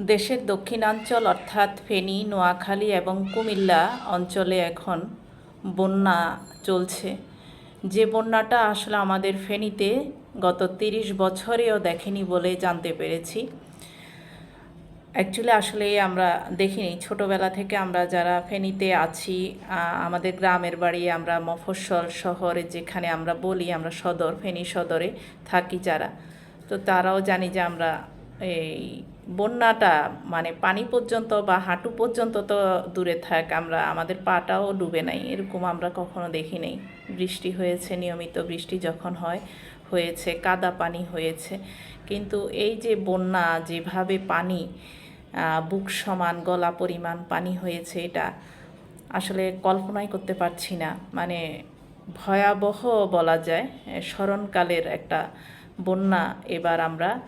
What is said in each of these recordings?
দেশের দক্ষিণাঞ্চল অর্থাৎ ফেনী, নোয়াখালী এবং কুমিল্লা অঞ্চলে এখন বন্যা চলছে। যে বন্যাটা আসলে আমাদের ফেনীতে গত তিরিশ বছরেও দেখেনি বলে জানতে পেরেছি। অ্যাকচুয়ালি আসলে আমরা দেখিনি। ছোটবেলা থেকে আমরা যারা ফেনীতে আছি আমাদের গ্রামের বাড়ি, আমরা মফস্বল শহরে যেখানে আমরা বলি, আমরা সদর, ফেনী সদরে থাকি যারা। তো তারাও জানি যে আমরা এই বন্যাটা মানে পানি পর্যন্ত বা হাঁটু পর্যন্ত তো দূরে থাক, আমরা, আমাদের পাটাও ডুবে নাই, এরকম আমরা কখনো দেখি নাই। বৃষ্টি হয়েছে, নিয়মিত বৃষ্টি যখন হয়, হয়েছে, কাদা পানি হয়েছে। কিন্তু এই যে বন্যা, যেভাবে পানি বুক সমান, গলা পরিমাণ পানি হয়েছে, এটা আসলে কল্পনাই করতে পারছি না। মানে ভয়াবহ বলা যায় স্মরণকালের একটা বন্যা এবার আমরা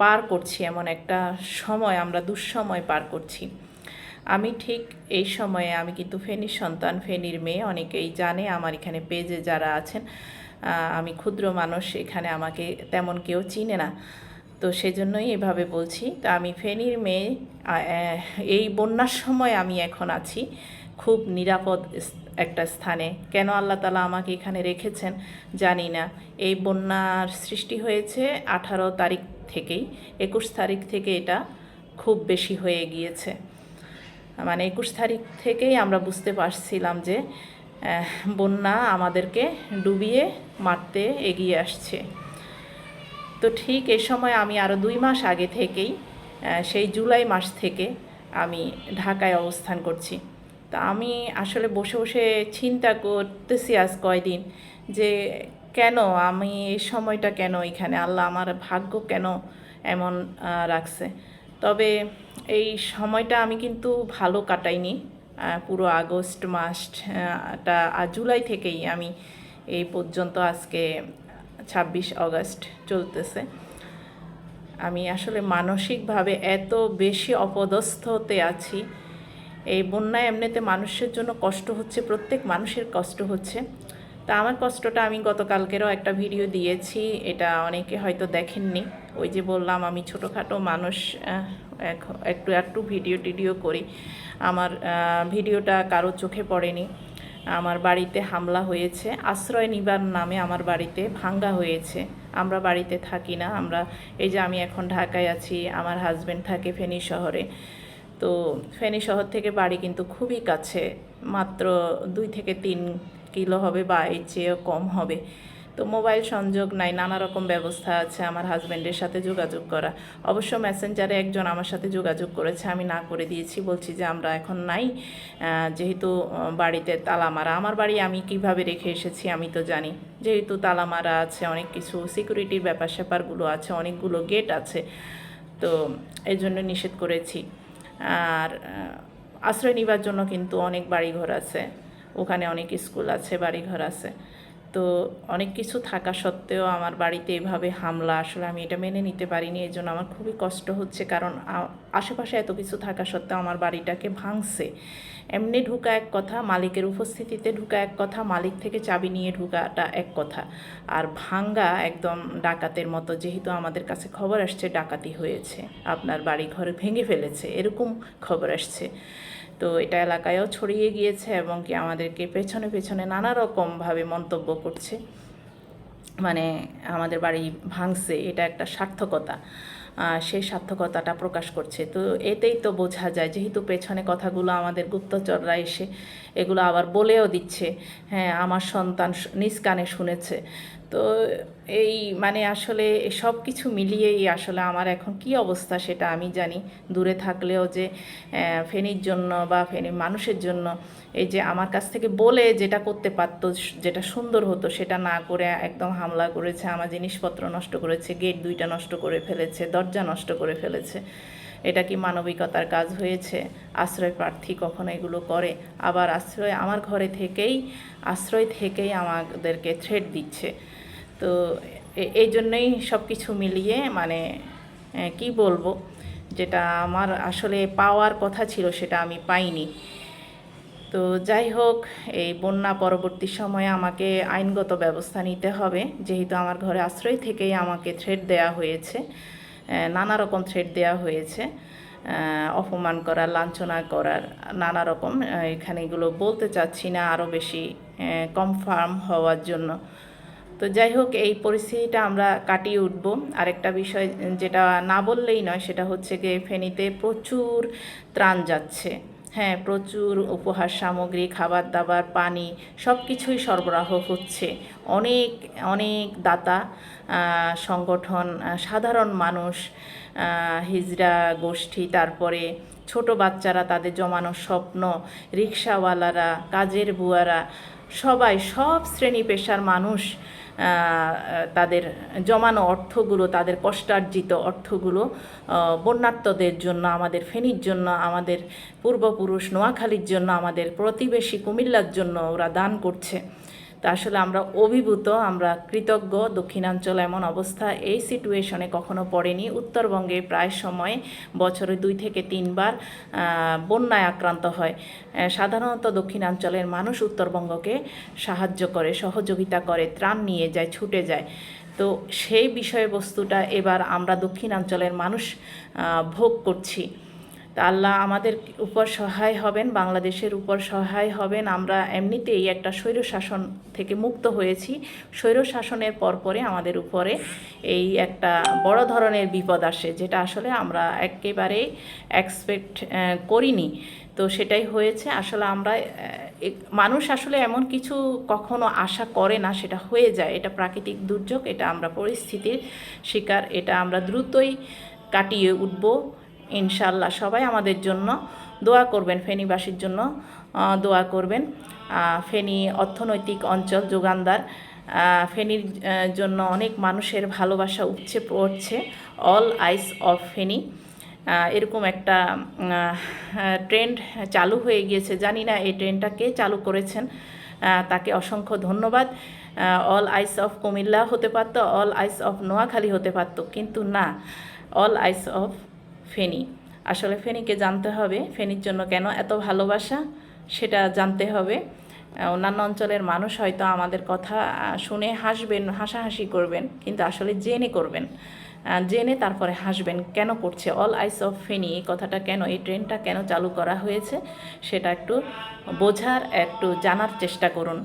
পার করছি এমন একটা সময়, আমরা দুঃসময় পার করছি। আমি ঠিক এই সময়ে আমি কিন্তু ফেনীর সন্তান, ফেনীর মেয়ে, অনেকেই জানে আমার এখানে পেজে যারা আছেন আমি ক্ষুদ্র মানুষ, এখানে আমাকে তেমন কেউ চিনে না। তো সেজন্যই এভাবে বলছি। তা আমি ফেনীর মেয়ে এই বন্যার সময় আমি এখন আছি, খুব নিরাপদ একটা স্থানে। কেন আল্লাহ তালা আমাকে এখানে রেখেছেন জানি না। এই বন্যার সৃষ্টি হয়েছে আঠারো তারিখ থেকেই। একুশ তারিখ থেকে এটা খুব বেশি হয়ে গিয়েছে। মানে একুশ তারিখ থেকেই আমরা বুঝতে পারছিলাম যে বন্যা আমাদেরকে ডুবিয়ে মারতে এগিয়ে আসছে। তো ঠিক এ সময় আমি আরও দুই মাস আগে থেকেই সেই জুলাই মাস থেকে আমি ঢাকায় অবস্থান করছি। তা আমি আসলে বসে বসে চিন্তা করতেছি আজ কয়দিন যে কেন আমি এই সময়টা কেন এখানে? আল্লাহ আমার ভাগ্য কেন এমন রাখছে? তবে এই সময়টা আমি কিন্তু ভালো কাটাইনি পুরো আগস্ট মাসটা আর জুলাই থেকেই আমি এই পর্যন্ত আজকে ছাব্বিশ আগস্ট চলতেছে। আমি আসলে মানসিকভাবে এত বেশি অপদস্থতে আছি এই বন্যায় এমনিতে মানুষের জন্য কষ্ট হচ্ছে, প্রত্যেক মানুষের কষ্ট হচ্ছে। তা আমার কষ্টটা আমি গতকালকেরও একটা ভিডিও দিয়েছি, এটা অনেকে হয়তো দেখেননি। ওই যে বললাম, আমি ছোটোখাটো মানুষ এক- একটু একটু ভিডিও টিডিও করি। আমার ভিডিওটা কারও চোখে পড়েনি। আমার বাড়িতে হামলা হয়েছে, আশ্রয় নিবার নামে আমার বাড়িতে ভাঙ্গা হয়েছে। আমরা বাড়িতে থাকি না, আমরা, এই যে আমি এখন ঢাকায় আছি, আমার হাজব্যান্ড থাকে ফেনী শহরে। তো ফেনী শহর থেকে বাড়ি কিন্তু খুবই কাছে, মাত্র দুই থেকে তিন কিলো হবে বা এর চেয়েও কম হবে। তো মোবাইল সংযোগ নাই, নানা রকম ব্যবস্থা আছে আমার হাজব্যান্ডের সাথে যোগাযোগ করা। অবশ্য মেসেঞ্জারে একজন আমার সাথে যোগাযোগ করেছে, আমি না করে দিয়েছি, বলছি যে আমরা এখন নাই যেহেতু বাড়িতে তালা মারা আমার বাড়ি আমি কীভাবে রেখে এসেছি আমি তো জানি। যেহেতু তালা মারা আছে, অনেক কিছু সিকিউরিটির ব্যাপার স্যাপারগুলো আছে, অনেকগুলো গেট আছে, তো এই জন্য নিষেধ করেছি। আর আশ্রয় নিবার জন্য কিন্তু অনেক বাড়িঘর আছে। ওখানে অনেক স্কুল আছে বাড়িঘর আছে। তো অনেক কিছু থাকা সত্ত্বেও আমার বাড়িতে এভাবে হামলা আসলে আমি এটা মেনে নিতে পারিনি, এই জন্য আমার খুবই কষ্ট হচ্ছে। কারণ আশেপাশে এত কিছু থাকা সত্ত্বেও আমার বাড়িটাকে ভাঙছে। এমনি ঢুকা এক কথা, মালিকের উপস্থিতিতে ঢুকা এক কথা, মালিক থেকে চাবি নিয়ে ঢুকাটা এক কথা। আর ভাঙ্গা একদম ডাকাতের মতো, যেহেতু আমাদের কাছে খবর আসছে ডাকাতি হয়েছে, আপনার বাড়ি ঘরে ভেঙে ফেলেছে, এরকম খবর আসছে। তো এটা এলাকায়ও ছড়িয়ে গিয়েছে এবং কি আমাদেরকে পেছনে পেছনে নানা রকমভাবে মন্তব্য করছে। মানে আমাদের বাড়ি ভাঙছে, এটা একটা সার্থকতা। সেই সার্থকতাটা প্রকাশ করছে। তো এতেই তো বোঝা যায়, যেহেতু পেছনে কথাগুলো আমাদের গুপ্তচররা এসে এগুলো আবার বলেও দিচ্ছে। হ্যাঁ আমার সন্তান নিজ কানে শুনেছে। তো এই মানে আসলে সব কিছু মিলিয়েই আসলে আমার এখন কি অবস্থা সেটা আমি জানি। দূরে থাকলেও যে ফেনীর জন্য বা ফেনীর মানুষের জন্য এই যে আমার কাছ থেকে বলে যেটা করতে পারতো যেটা সুন্দর হতো সেটা না করে একদম হামলা করেছে, আমার জিনিসপত্র নষ্ট করেছে, গেট দুইটা নষ্ট করে ফেলেছে, দরজা নষ্ট করে ফেলেছে। এটা কি মানবিকতার কাজ হয়েছে? আশ্রয় প্রার্থী কখনো এগুলো করে? আবার আশ্রয় আমার ঘরে থেকেই, আশ্রয় থেকেই আমাদেরকে থ্রেট দিচ্ছে। তো এই জন্যই সব কিছু মিলিয়ে মানে কি বলব? যেটা আমার আসলে পাওয়ার কথা ছিল সেটা আমি পাইনি। তো যাই হোক, এই বন্যা পরবর্তী সময়ে আমাকে আইনগত ব্যবস্থা নিতে হবে। যেহেতু আমার ঘরে আশ্রয় থেকেই আমাকে থ্রেট দেয়া হয়েছে। নানা রকম থ্রেড দেওয়া হয়েছে অপমান করার, লাঞ্ছনা করার, নানা রকম এখানে এগুলো বলতে চাচ্ছি না আরও বেশি কনফার্ম হওয়ার জন্য। তো যাই হোক, এই পরিস্থিতিটা আমরা কাটিয়ে উঠব। আরেকটা বিষয় যেটা না বললেই নয়, সেটা হচ্ছে গিয়ে ফেনীতে প্রচুর ত্রাণ যাচ্ছে। হ্যাঁ প্রচুর উপহার সামগ্রী খাবার দাবার পানি সব কিছুই সরবরাহ হচ্ছে। অনেক অনেক দাতা সংগঠন সাধারণ মানুষ হিজরা হিজড়া, গোষ্ঠী, তারপরে ছোট বাচ্চারা তাদের জমানো স্বপ্ন, রিক্সাওয়ালারা, কাজের বুয়ারা সবাই, সব শ্রেণি পেশার মানুষ তাদের জমানো অর্থগুলো, তাদের কষ্টার্জিত অর্থগুলো বন্যাত্মদের জন্য, আমাদের ফেনীর জন্য, আমাদের পূর্বপুরুষ নোয়াখালীর জন্য, আমাদের প্রতিবেশী কুমিল্লার জন্য ওরা দান করছে। তা আসলে আমরা অভিভূত, আমরা কৃতজ্ঞ। দক্ষিণাঞ্চল এমন অবস্থা, এই সিটুয়েশনে কখনো পড়েনি। উত্তরবঙ্গে প্রায় সময় বছরে দুই থেকে তিনবার বন্যায় আক্রান্ত হয়। সাধারণত দক্ষিণাঞ্চলের মানুষ উত্তরবঙ্গকে সাহায্য করে, সহযোগিতা করে, ত্রাণ নিয়ে যায়, ছুটে যায়। তো সেই বিষয়বস্তুটা এবার আমরা দক্ষিণাঞ্চলের মানুষ ভোগ করছি। তা আল্লাহ আমাদের উপর সহায় হবেন, বাংলাদেশের উপর সহায় হবেন। আমরা এমনিতেই একটা স্বৈর শাসন থেকে মুক্ত হয়েছি। স্বৈর শাসনের পরপরে আমাদের উপরে এই একটা বড় ধরনের বিপদ আসে, যেটা আসলে আমরা একেবারে এক্সপেক্ট করিনি। তো সেটাই হয়েছে। আসলে আমরা মানুষ আসলে এমন কিছু কখনো আশা করে না, সেটা হয়ে যায়। এটা প্রাকৃতিক দুর্যোগ, এটা আমরা পরিস্থিতির শিকার, এটা আমরা দ্রুতই কাটিয়ে উঠব। ইনশাল্লাহ সবাই আমাদের জন্য দোয়া করবেন, ফেনীবাসীর জন্য দোয়া করবেন। ফেনী অর্থনৈতিক অঞ্চল যোগানদার ফেনীর জন্য অনেক মানুষের ভালোবাসা উপচে পড়ছে অল আইস অফ ফেনী। এরকম একটা ট্রেন্ড চালু হয়ে গিয়েছে। জানি না এই ট্রেনটা কে চালু করেছেন তাকে অসংখ্য ধন্যবাদ। অল আইস অফ কুমিল্লা হতে পারতো অল আইস অফ নোয়াখালী হতে পারতো, কিন্তু না অল আইস অফ ফেনী। আসলে ফেনীকে জানতে হবে, ফেনীর জন্য কেন এত ভালোবাসা, সেটা জানতে হবে। অন্যান্য অঞ্চলের মানুষ হয়তো আমাদের কথা শুনে হাসবেন, হাসাহাসি করবেন, কিন্তু আসলে জেনে করবেন। জেনে তারপরে হাসবেন, কেন করছে? অল আইস অফ ফেনি এই কথাটা কেন, এই ট্রেনটা কেন চালু করা হয়েছে, সেটা একটু বোঝার, একটু জানার চেষ্টা করুন।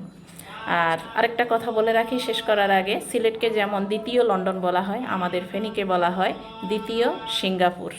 আর আরেকটা কথা বলে রাখি শেষ করার আগে, সিলেটকে যেমন দ্বিতীয় লন্ডন বলা হয়, আমাদের ফেনীকে বলা হয় দ্বিতীয় সিঙ্গাপুর।